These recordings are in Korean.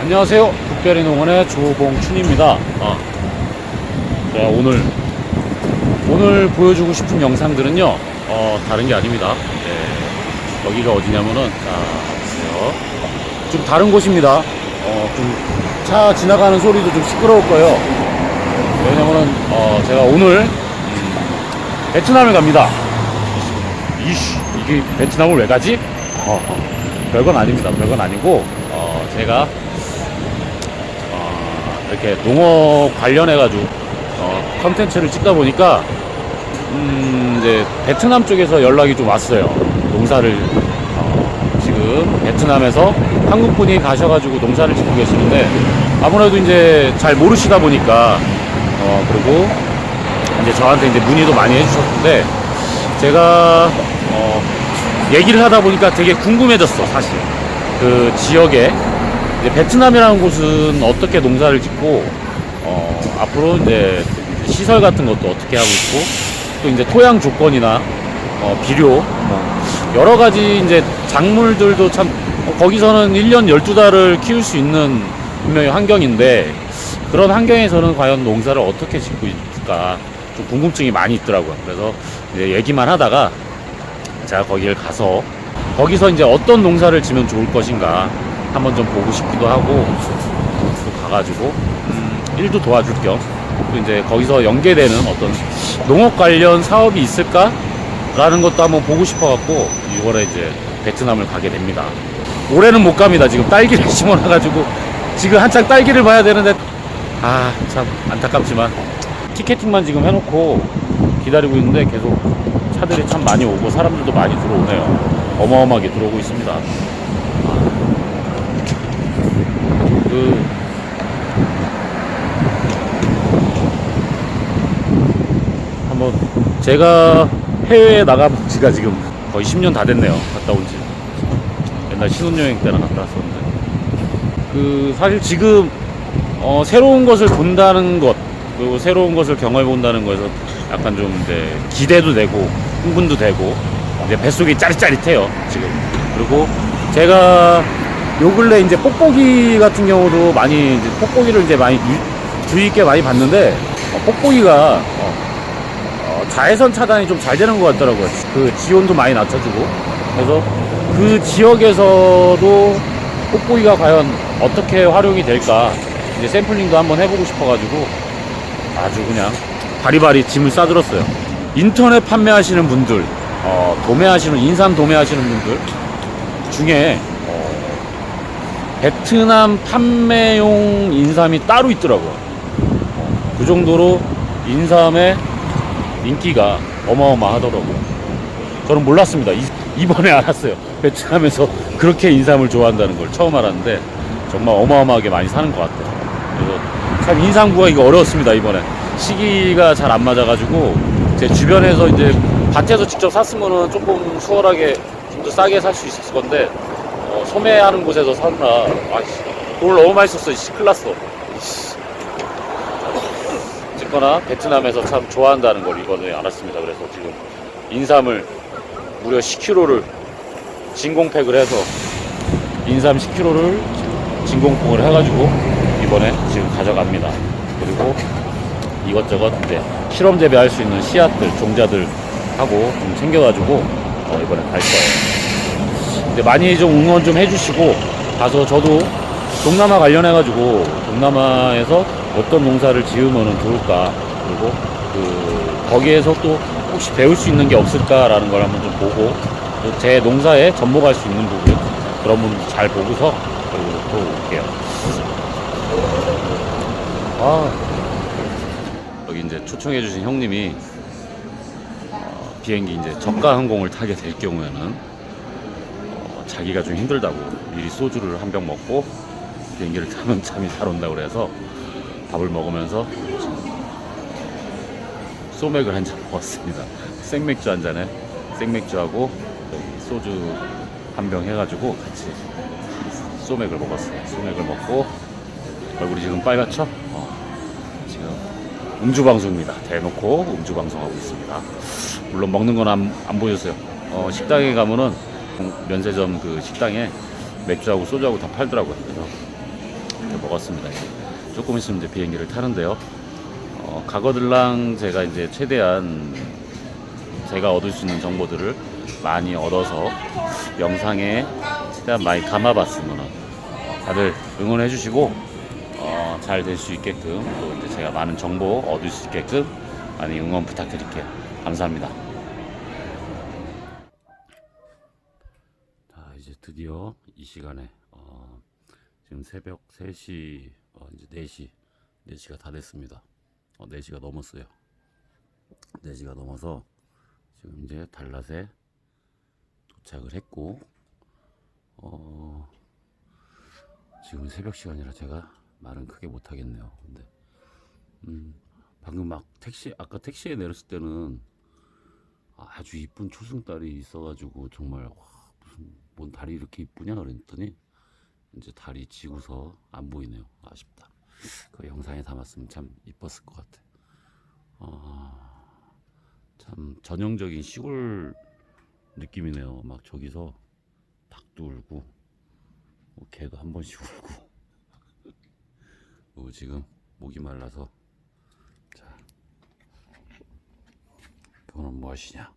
안녕하세요. 국별이 농원의 조봉춘입니다. 아, 제가 오늘 오늘 보여주고 싶은 영상들은요, 어, 다른 게 아닙니다. 네, 여기가 어디냐면은, 자, 보세요. 좀 다른 곳입니다. 어, 좀 차 지나가는 소리도 좀 시끄러울 거예요. 왜냐면은, 어, 제가 오늘 음, 베트남을 갑니다. 이씨, 이게 베트남을 왜 가지? 어, 어, 별건 아닙니다. 별건 아니고, 어, 제가 어, 이렇게 농업 관련해가지고 어, 컨텐츠를 찍다 보니까 음, 이제 베트남 쪽에서 연락이 좀 왔어요. 농사를 어, 지금 베트남에서 한국 분이 가셔가지고 농사를 짓고 계시는데 아무래도 이제 잘 모르시다 보니까 어, 그리고 이제 저한테 이제 문의도 많이 해주셨는데 제가 어, 얘기를 하다 보니까 되게 궁금해졌어 사실 그 지역에 이제 베트남이라는 곳은 어떻게 농사를 짓고 어, 앞으로 이제 시설 같은 것도 어떻게 하고 있고 또 이제 토양 조건이나 어, 비료 뭐 여러 가지 이제 작물들도 참 어, 거기서는 1년 12달을 키울 수 있는 분명히 환경인데 그런 환경에서는 과연 농사를 어떻게 짓고 있을까 좀 궁금증이 많이 있더라고요. 그래서 이제 얘기만 하다가 제가 거기를 가서 거기서 이제 어떤 농사를 지면 좋을 것인가 한번 좀 보고 싶기도 하고 또 가가지고 음, 일도 도와줄 겸 또 이제 거기서 연계되는 어떤 농업 관련 사업이 있을까 라는 것도 한번 보고 싶어갖고 6월에 이제 베트남을 가게 됩니다. 올해는 못 갑니다. 지금 딸기를 심어놔가지고 지금 한창 딸기를 봐야 되는데 아 참 안타깝지만 티켓팅만 지금 해놓고 기다리고 있는데 계속 차들이 참 많이 오고 사람들도 많이 들어오네요. 어마어마하게 들어오고 있습니다. 그 한번 제가 해외에 나가 본 지가 지금 거의 10년 다 됐네요. 갔다 온 지. 옛날 신혼여행 때나 갔다 왔었는데. 그 사실 지금 어, 새로운 것을 본다는 것 그리고 새로운 것을 경험해 본다는 거에서 약간 좀 이제 기대도 되고 흥분도 되고 이제 뱃속이 짜릿짜릿해요 지금 그리고 제가 요 근래 이제 뽁뽁이 같은 경우도 많이 이제 뽁뽁이를 이제 많이 유- 주의 있게 많이 봤는데 어, 뽁뽁이가 어, 어, 자외선 차단이 좀 잘 되는 것 같더라고요. 그 지온도 많이 낮춰주고. 그래서 그 지역에서도 뽁뽁이가 과연 어떻게 활용이 될까? 이제 샘플링도 한번 해보고 싶어가지고 아주 그냥 바리바리 짐을 싸들었어요. 인터넷 판매하시는 분들, 어, 도매하시는 인삼 도매하시는 분들 중에 어, 베트남 판매용 인삼이 따로 있더라고요. 어, 그 정도로 인삼의 인기가 어마어마하더라고요. 저는 몰랐습니다. 이, 이번에 알았어요. 베트남에서 그렇게 인삼을 좋아한다는 걸 처음 알았는데 정말 어마어마하게 많이 사는 것 같아요. 그래서 참 인삼 구하기가 어려웠습니다 이번에 시기가 잘 안 맞아가지고 제 주변에서 이제 밭에서 직접 샀으면은 조금 수월하게 좀 더 싸게 살 수 있을 건데 어, 소매하는 곳에서 샀나 아씨 돌 너무 맛있었어 씨 큰일 났어 이씨. 어쨌거나 베트남에서 참 좋아한다는 걸 이번에 알았습니다 그래서 지금 인삼을 무려 10kg를 진공팩을 해서 인삼 10kg를 진공팩을 해가지고 이번에 지금 가져갑니다. 그리고 이것저것 이제 실험 재배할 수 있는 씨앗들, 종자들 하고 좀 챙겨가지고 어, 이번에 갈 거예요. 근데 많이 좀 응원 좀 해주시고 가서 저도 동남아 관련해가지고 동남아에서 어떤 농사를 지으면 좋을까 그리고 그 거기에서 또 혹시 배울 수 있는 게 없을까라는 걸 한번 좀 보고 또 제 농사에 접목할 수 있는 부분 그런 부분 잘 보고서 그리고 또 올게요. 아 여기 이제 초청해주신 형님이 어, 비행기 이제 저가 항공을 타게 될 경우에는 어, 자기가 좀 힘들다고 미리 소주를 한 병 먹고 비행기를 타면 잠이 잘 온다고 그래서 밥을 먹으면서 소맥을 한 잔 먹었습니다. 생맥주 한 잔에 생맥주하고 여기 소주 한 병 해가지고 같이 소맥을 먹었어요. 소맥을 먹고 얼굴이 지금 빨갛죠? 어, 지금 음주 방송입니다. 대놓고 음주 방송하고 있습니다. 물론 먹는 건 안 안 보여줬어요. 어, 식당에 가면은 면세점 그 식당에 맥주하고 소주하고 다 팔더라고요. 그래서 먹었습니다. 이제. 조금 있으면 이제 비행기를 타는데요. 어, 가거들랑 제가 이제 최대한 제가 얻을 수 있는 정보들을 많이 얻어서 영상에 최대한 많이 담아봤으면 다들 응원해 주시고 어, 잘 될 수 있게끔 또 제가 많은 정보 얻을 수 있게끔 많이 응원 부탁드릴게요. 감사합니다. 드디어 이 시간에 어, 지금 새벽 3시 어, 이제 4시 4시가 다 됐습니다. 어, 4시가 넘었어요. 4시가 넘어서 지금 이제 달랏에 도착을 했고 어, 지금 새벽 시간이라 제가 말은 크게 못 하겠네요. 근데 음, 방금 막 택시 아까 택시에 내렸을 때는 아주 이쁜 초승달이 있어가지고 정말 와, 무슨 뭔 달이 이렇게 이쁘냐 그랬더니 이제 달이 지고서 안 보이네요. 아쉽다. 그 영상에 담았으면 참 이뻤을 것 같아. 아, 참 전형적인 시골 느낌이네요. 막 저기서 닭도 울고 뭐 개도 한 번씩 울고 그리고 지금 목이 말라서 자 이거는 뭐 하시냐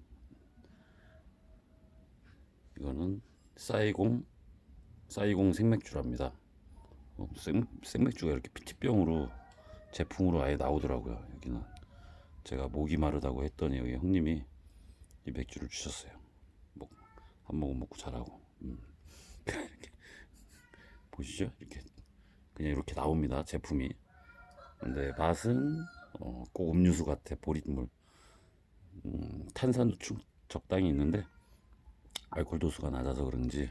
이거는 사이공 사이공 생맥주랍니다. 어, 생, 생맥주가 이렇게 피티병으로 제품으로 아예 나오더라고요. 여기는 제가 목이 마르다고 했더니 여기 형님이 이 맥주를 주셨어요. 목, 한 모금 먹고 자라고. 음. 이렇게 보시죠. 이렇게 그냥 이렇게 나옵니다 제품이. 근데 맛은 어, 꼭 음료수 같아 보릿물. 음, 탄산도 충, 적당히 있는데 알코올 도수가 낮아서 그런지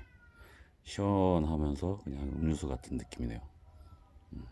시원하면서 그냥 음료수 같은 느낌이네요. 음.